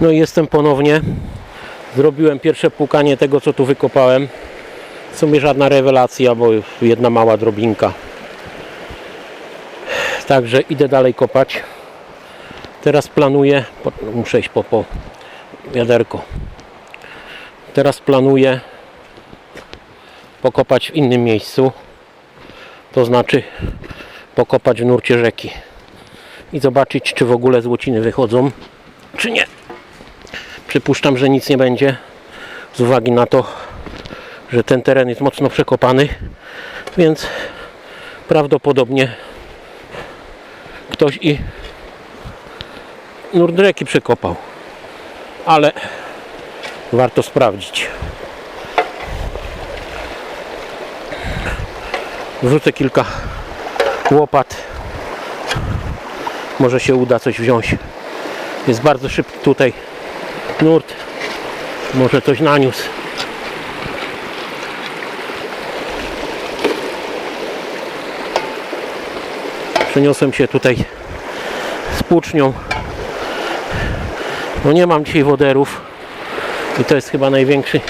No i jestem ponownie. Zrobiłem pierwsze płukanie tego, co tu wykopałem. W sumie żadna rewelacja, bo jedna mała drobinka. Także idę dalej kopać. Teraz planuję, muszę iść po, po wiaderko. Teraz planuję pokopać w innym miejscu. To znaczy pokopać w nurcie rzeki. I zobaczyć, czy w ogóle złociny wychodzą, czy nie. Przypuszczam, że nic nie będzie. Z uwagi na to, że ten teren jest mocno przekopany. Więc prawdopodobnie ktoś i nurt rzeki przekopał. Ale warto sprawdzić. Wrzucę kilka łopat. Może się uda coś wziąć. Jest bardzo szybki tutaj nurt. Może coś naniósł. Przeniosłem się tutaj z płucznią. No nie mam dzisiaj woderów. I to jest chyba największy,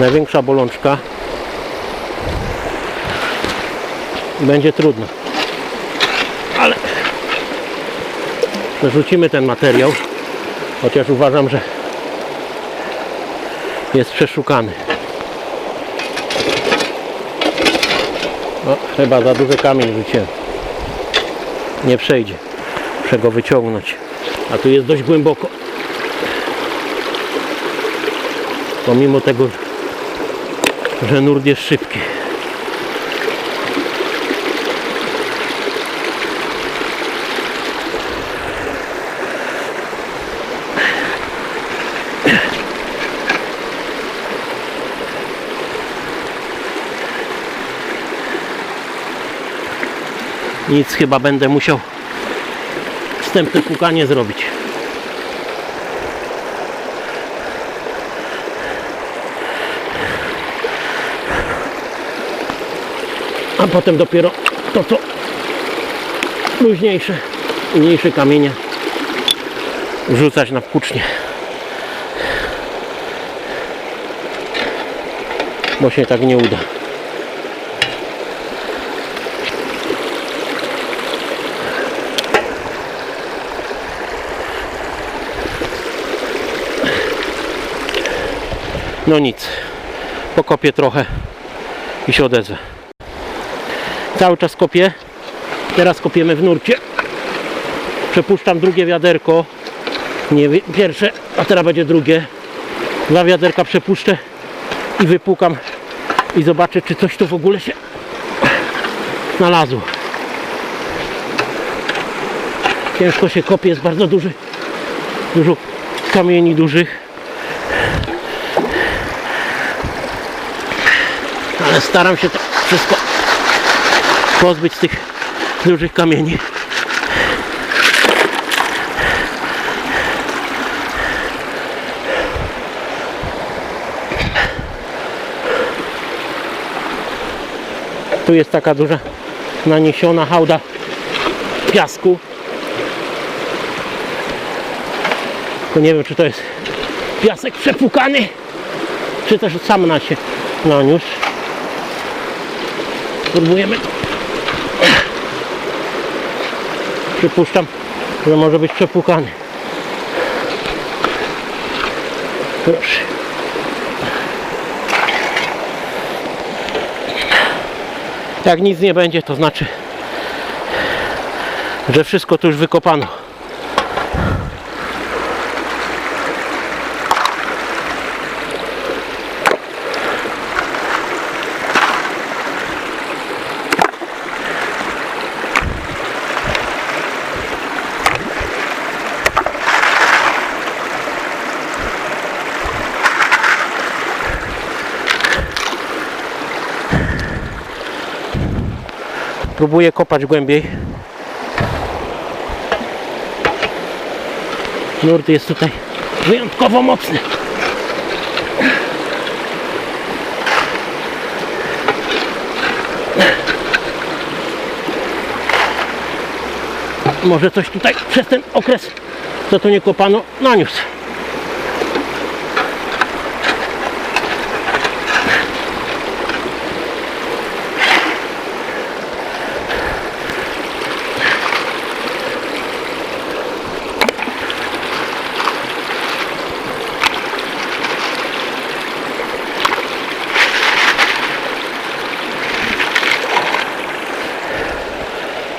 największa bolączka. Będzie trudno. Ale wyrzucimy ten materiał. Chociaż uważam, że jest przeszukany. No, chyba za duży kamień rzuciłem. Nie przejdzie. Muszę go wyciągnąć. A tu jest dość głęboko. Pomimo tego, że nurt jest szybki. Nic chyba będę musiał wstępne pukanie zrobić. A potem dopiero to co luźniejsze, mniejsze kamienie wrzucać na włócznie. Bo się tak nie uda. No nic. Pokopię trochę i się odezwę. Cały czas kopię. Teraz kopiemy w nurcie. Przepuszczam drugie wiaderko. Nie pierwsze, a teraz będzie drugie. Dwa wiaderka przepuszczę i wypłukam i zobaczę, czy coś tu w ogóle się znalazło. Ciężko się kopie, jest bardzo duży, dużo kamieni dużych. Ale staram się to wszystko pozbyć z tych dużych kamieni. Tu jest taka duża naniesiona hałda piasku. To nie wiem czy to jest piasek przepłukany, czy też sam na się naniósł. Spróbujemy. Przypuszczam, że może być przepłukany. Proszę. Jak nic nie będzie, to znaczy, że wszystko tu już wykopano. Próbuję kopać głębiej. Nurt jest tutaj wyjątkowo mocny. Może coś tutaj przez ten okres, co tu nie kopano, naniósł.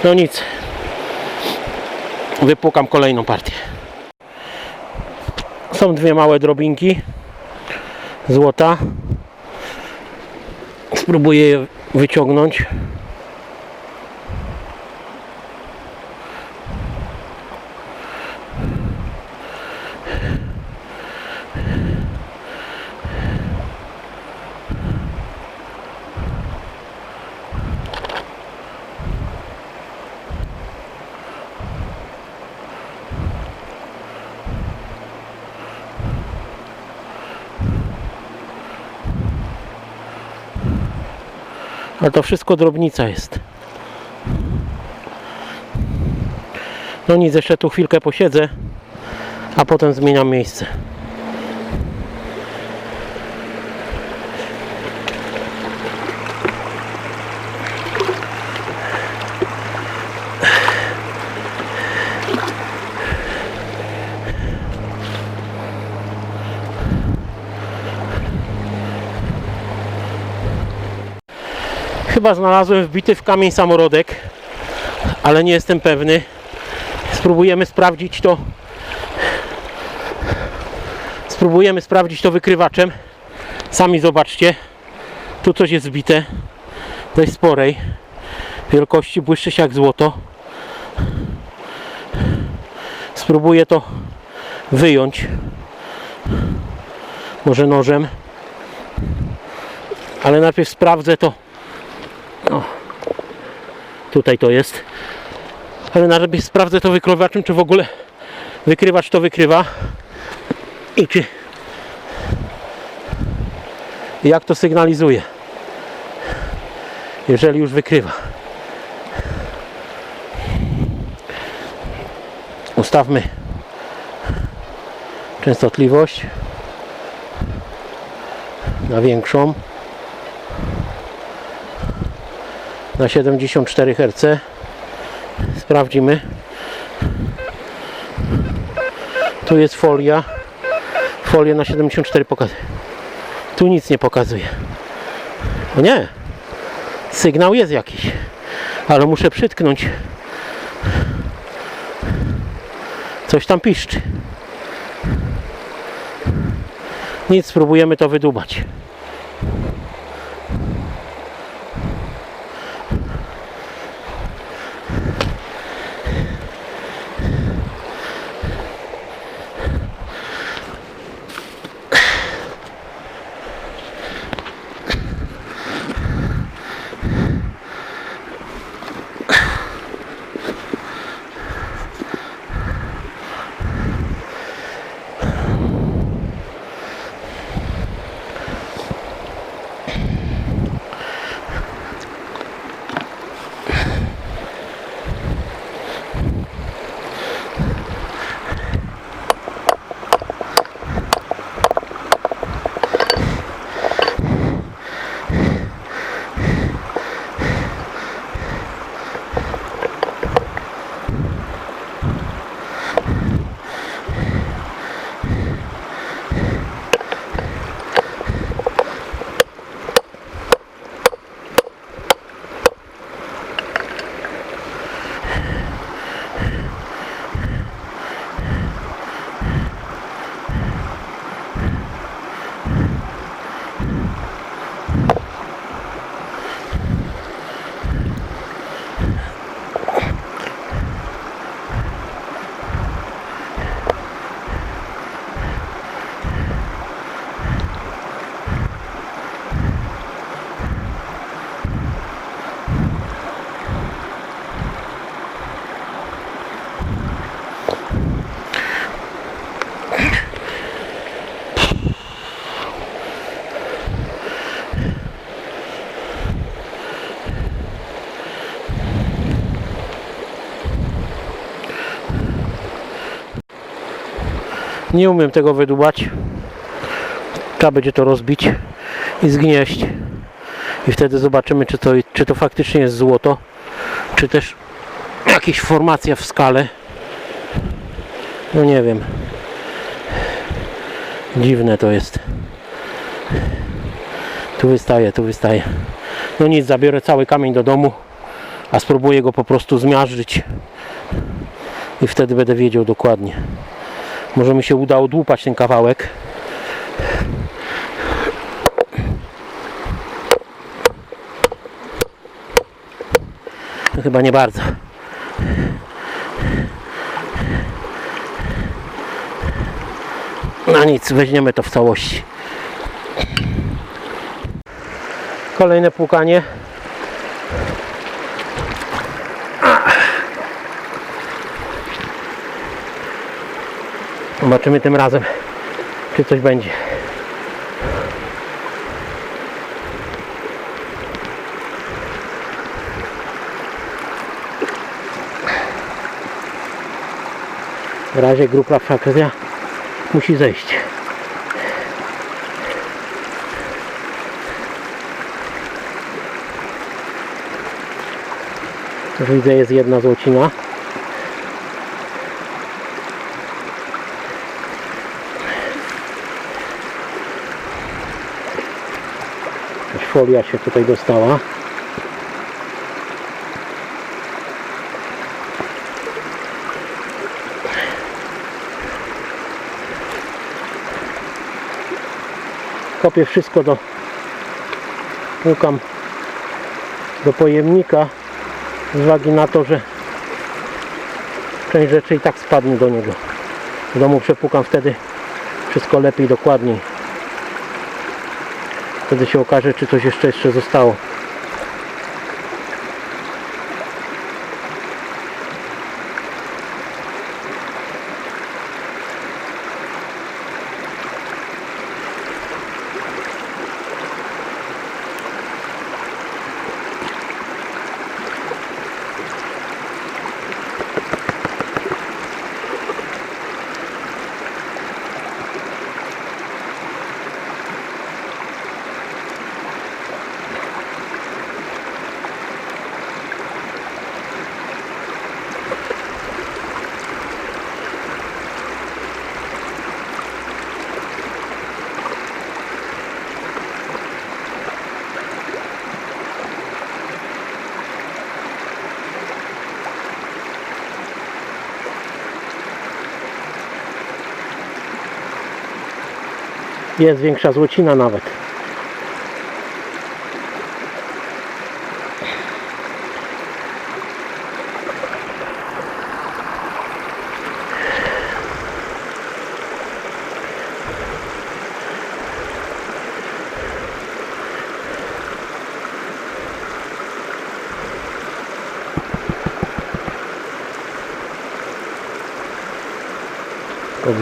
No nic. Wypłukam kolejną partię. Są dwie małe drobinki złota. Spróbuję je wyciągnąć. Ale to wszystko drobnica jest. No nic, jeszcze tu chwilkę posiedzę, a potem zmieniam miejsce. Chyba znalazłem wbity w kamień samorodek, ale nie jestem pewny. Spróbujemy sprawdzić to. Spróbujemy sprawdzić to wykrywaczem. Sami zobaczcie. Tu coś jest wbite. Dość sporej wielkości. Błyszczy się jak złoto. Spróbuję to wyjąć. Może nożem. Ale najpierw sprawdzę to o, tutaj to jest. Ale najpierw sprawdzę to wykrywaczem, czy w ogóle wykrywacz to wykrywa. I czy jak to sygnalizuje. Jeżeli już wykrywa. Ustawmy częstotliwość na większą. Na 74 Hz. Sprawdzimy. Tu jest folia. Folia na 74 pokazuje. Tu nic nie pokazuje. O nie. Sygnał jest jakiś. Ale muszę przytknąć. Coś tam piszczy. Nic, spróbujemy to wydubać. Nie umiem tego wydubać. Trzeba będzie to rozbić i zgnieść. I wtedy zobaczymy, czy to, czy to faktycznie jest złoto, czy też jakaś formacja w skale. No nie wiem. Dziwne to jest. Tu wystaje, tu wystaje. No nic, zabiorę cały kamień do domu, A spróbuję go po prostu zmiażdżyć i wtedy będę wiedział dokładnie. Może mi się uda odłupać ten kawałek. No Chyba nie bardzo. No nic, weźmiemy to w całości. Kolejne płukanie. Zobaczymy tym razem, czy coś będzie. W razie grupa frakcja musi zejść. Widzę, jest jedna złocina. Folia się tutaj dostała. Kopię wszystko do płukam do pojemnika z uwagi na to, że część rzeczy i tak spadnie do niego. W domu przepłukam wtedy wszystko lepiej, dokładniej. Wtedy się okaże, czy coś jeszcze jeszcze zostało. Jest większa złocina nawet.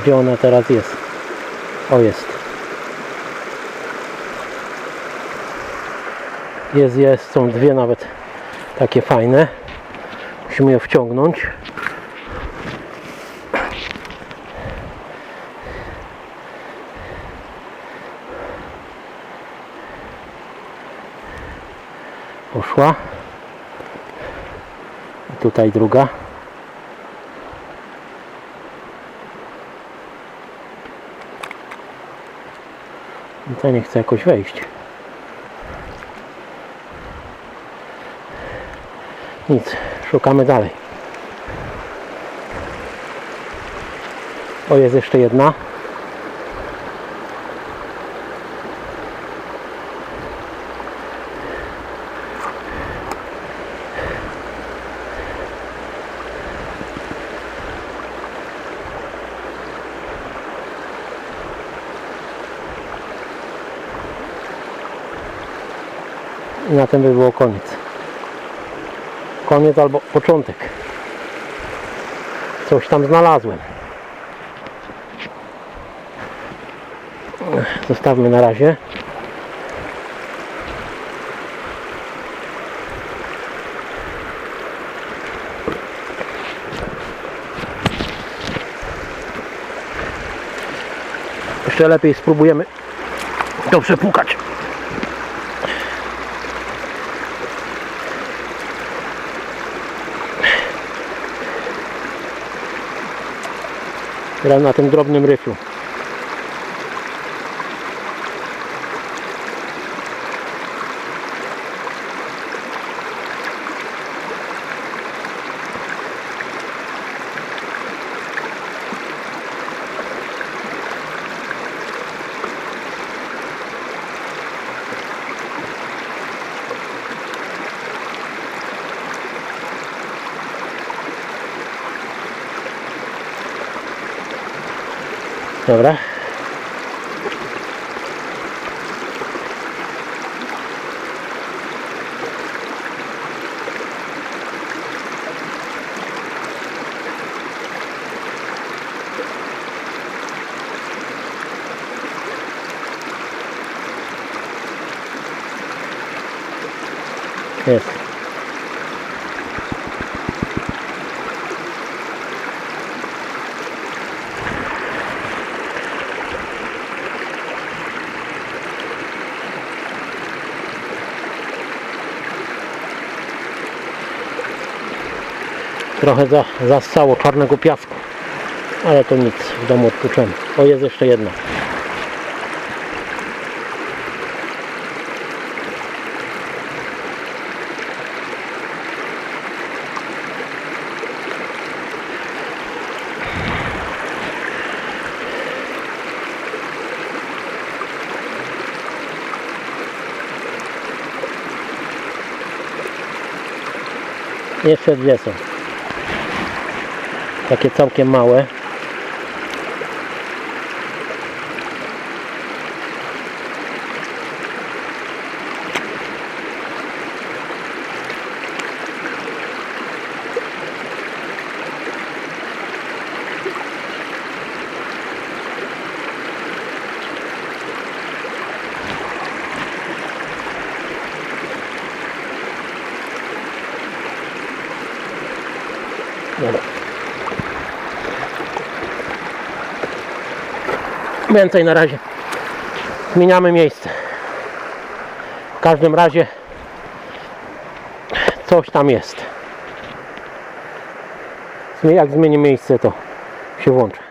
Gdzie ona teraz jest? O jest. Jest, jest, są dwie nawet takie fajne. Musimy je wciągnąć. Poszła. I tutaj druga. I ta nie chce jakoś wejść. Nic, szukamy dalej. O, jest jeszcze jedna. I na tym by było koniec koniec albo początek. Coś tam znalazłem. Zostawmy na razie. Jeszcze lepiej spróbujemy to przepukać. Teraz na tym drobnym ryflu. Dobra. Jest. Trochę za, zassało czarnego piasku. Ale to nic, w domu odpoczęmy. O, jest jeszcze jedna. Jeszcze dwie są. Takie całkiem małe. Więcej na razie. Zmieniamy miejsce. W każdym razie coś tam jest. Jak zmienię miejsce, to się włączę.